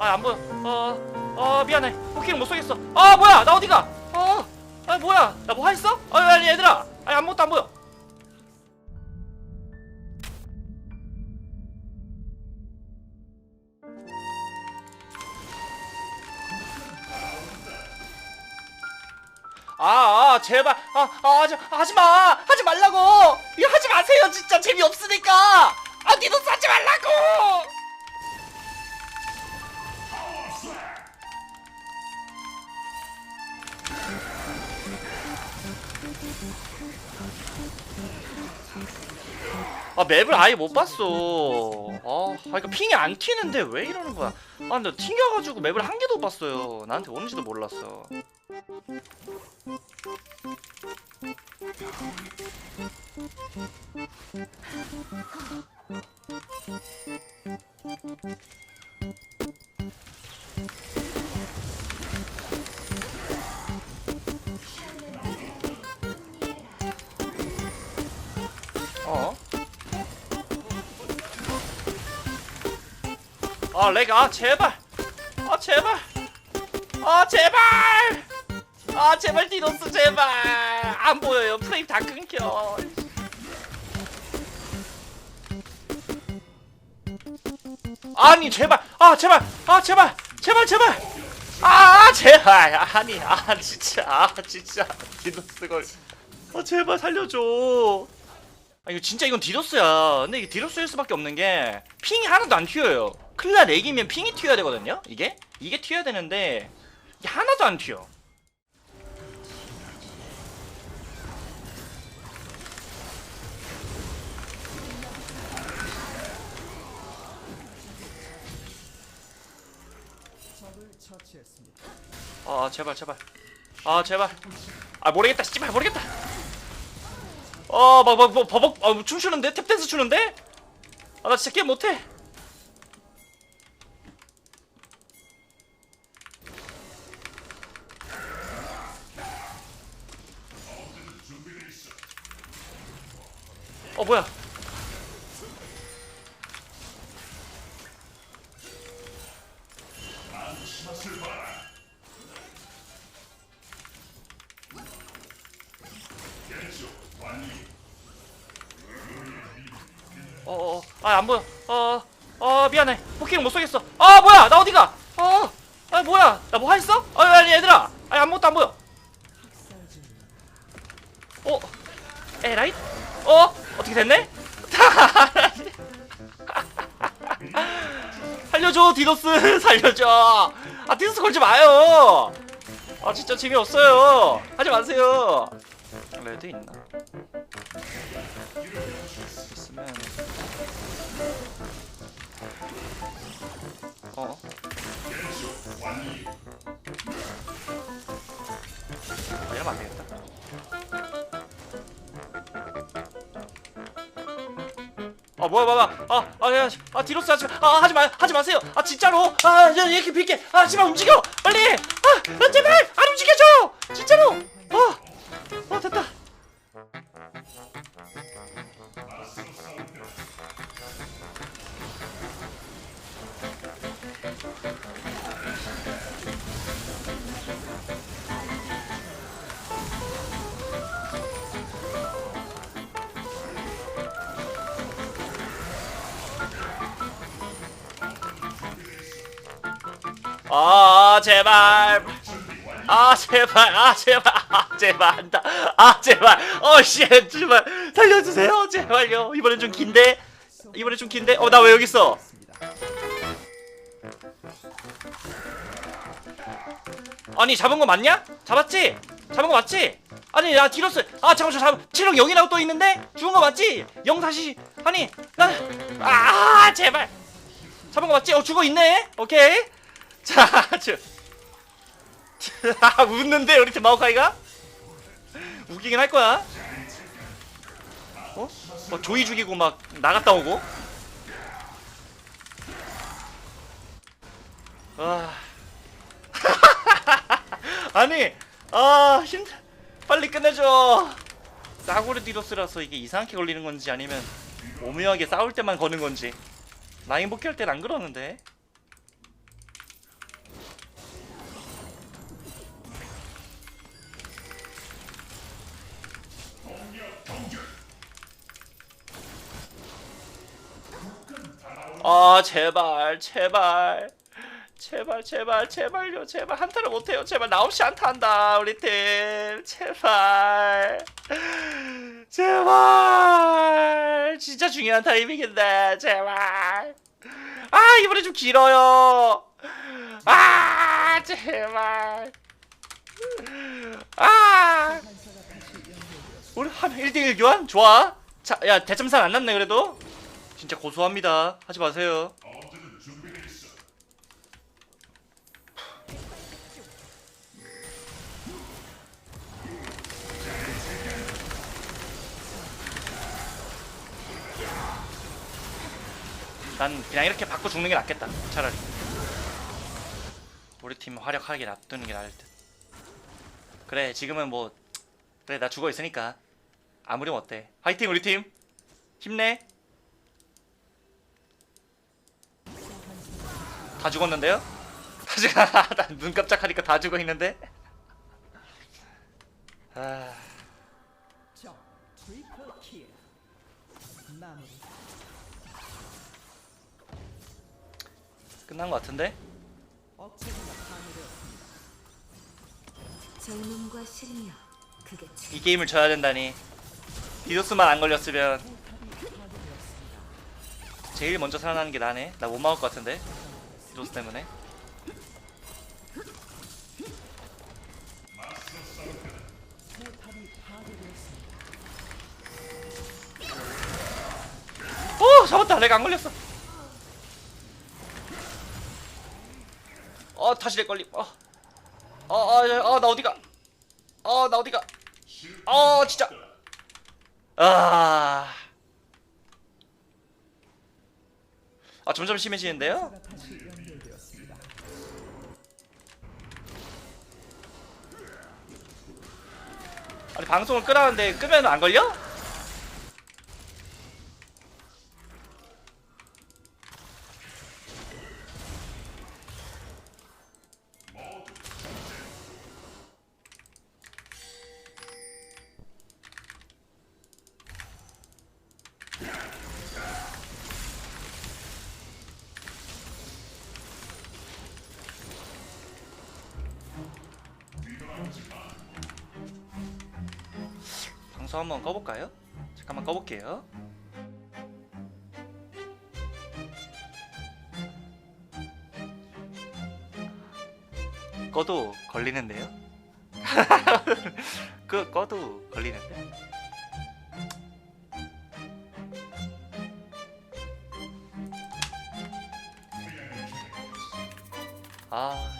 아 안 보여. 어어 미안해. 포킹을 못 쏘겠어. 아 뭐야? 나 어디가? 어아 뭐야? 나 뭐 했어? 아 아니 얘들아. 아니 아무것도 안 보여. 아, 아 제발. 아, 아 하지 하지 마. 하지 말라고. 이거 하지 마세요 진짜. 재미 없으니까. 아 니도 싸지 말라고 아 맵을 아예 못 봤어. 아 그러니까 핑이 안 튀는데 왜 이러는 거야? 아 근데 튕겨가지고 맵을 한 개도 못 봤어요. 나한테 오는지도 몰랐어 어? 아 렉, 아 제발. 아 제발. 아 제발. 아 제발 디노스 제발. 안 보여요. 프레임 다 끊겨. 아니 제발. 아 제발. 아 제발. 제발 제발. 아 제발. 아니 아 진짜. 아 진짜. 디노스 걸. 아 제발 살려줘 아 이거 진짜 이건 디도스야. 근데 이게 디도스일 수밖에 없는 게 핑이 하나도 안 튀어요. 클라 렉이면 핑이 튀어야 되거든요 이게? 이게 튀어야 되는데 이게 하나도 안 튀어. 아 제발 제발. 아 제발. 아 모르겠다 씨발 모르겠다 어막막 뭐, 버벅 아, 춤추는데? 탭댄스 추는데? 아 나 진짜 게임 못해. 어 뭐야 어어 아안 보여. 어어 미안해. 포킹을 못 쏘겠어. 아 뭐야? 나 어디가? 어아 뭐야? 나 뭐 했어? 아 아니 얘들아. 아니 아무것도 안 보여. 어 에라이? 어 어떻게 됐네? 살려줘 디노스. 살려줘. 아 디노스 걸지 마요. 아 진짜 재미없어요. 하지 마세요 레드 있나? 있으면 어? 아, 이러면 안 되겠다. 아 뭐야 뭐야 아아 아, 아 디로스 하지 마 아, 하지 마 하지 마세요. 아 진짜로. 아 야, 이렇게 빌게 아 제발 움직여. 빨리. 아, 아제 아 제발. 아 제발. 아 제발. 아 제발. 한다. 아 제발. 어씨 제발. 살려주세요. 제발요. 이번엔 좀 긴데? 이번엔 좀 긴데? 어 나 왜 여기 있어? 아니 잡은 거 맞냐? 잡았지? 잡은 거 맞지? 아니 나 디로스 아 잠깐 저 잡, 체력 0이라고 떠 있는데? 죽은 거 맞지? 0 다시. 아니 나아 제발. 잡은 거 맞지? 어 죽어 있네. 오케이 자, 저. 아, 웃는데 우리 팀 마오카이가? 웃기긴 할 거야. 어? 막 조이 죽이고 막 나갔다 오고. 아. 아니, 아, 힘 빨리 끝내줘. 싸구려 디로스라서 이게 이상하게 걸리는 건지 아니면 오묘하게 싸울 때만 거는 건지. 라인 복귀할 땐 안 그러는데. 아 제발 제발. 제발 제발 제발요 제발. 한타를 못해요. 제발 나 없이 한타 한다 우리 팀. 제발. 제발. 진짜 중요한 타이밍인데 제발. 아 이번에 좀 길어요. 아 제발. 아. 우리 한 1대1 교환? 좋아. 자 야 대점상 안 났네 그래도 진짜 고소합니다. 하지 마세요. 난 그냥 이렇게 받고 죽는 게 낫겠다. 차라리. 우리 팀 활약하게 놔두는 게 나을 듯. 그래 지금은 뭐 그래 나 죽어 있으니까. 아무렴 어때? 화이팅 우리 팀! 힘내 다 죽었는데요? 다 죽어 눈 깜짝하니까 다 죽어 있는데? 아. 끝난 것 같은데? 젊음과 실력 그게 이 게임을 져야 된다니. 디도스만 안 걸렸으면 제일 먼저 살아나는 게 나네. 나 못 막을 것 같은데 디도스 때문에. 오 잡았다. 내가 안 걸렸어. 어 다시 내 걸림. 어어어나 어디가? 어 나 어디가? 어 진짜. 아. 아 점점 심해지는데요? 아니 방송을 끄라는데 끄면 안 걸려? 방송 한번 꺼볼까요? 잠깐만 꺼볼게요. 꺼도 걸리는데요? 그 꺼도 걸리는데? 아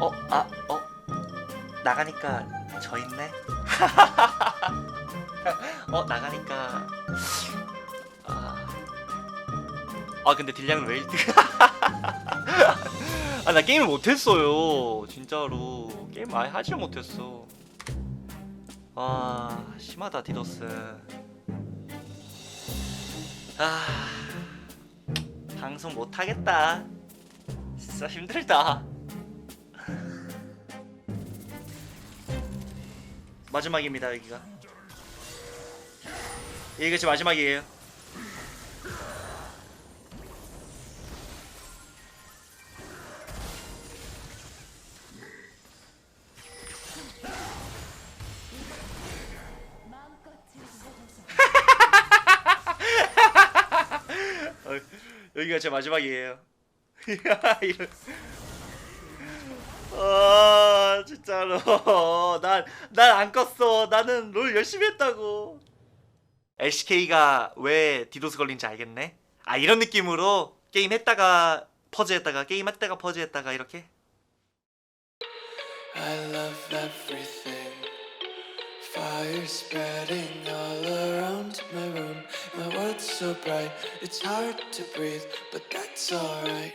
어, 아, 어, 나가니까 저 있네. 어, 나가니까 아, 아 근데 딜량은 왜 1등? 아, 나 게임을 못했어요, 진짜로 게임 아예 하질 못했어. 아, 심하다 디도스. 아, 방송 못 하겠다. 진짜 힘들다. 마지막입니다 여기가. 여기가 제 마지막이에요. 어, 여기가 제 마지막이에요. 이런 아 진짜로 난난 안 껐어 나는 롤 열심히 했다고 LCK가 왜 디도스 걸린지 알겠네 아 이런 느낌으로 게임 했다가 퍼즈 했다가 게임 했다가 퍼즈 했다가 이렇게 I love everything. Fire spreading all around my room. My world's so bright, it's hard to breathe, but that's alright.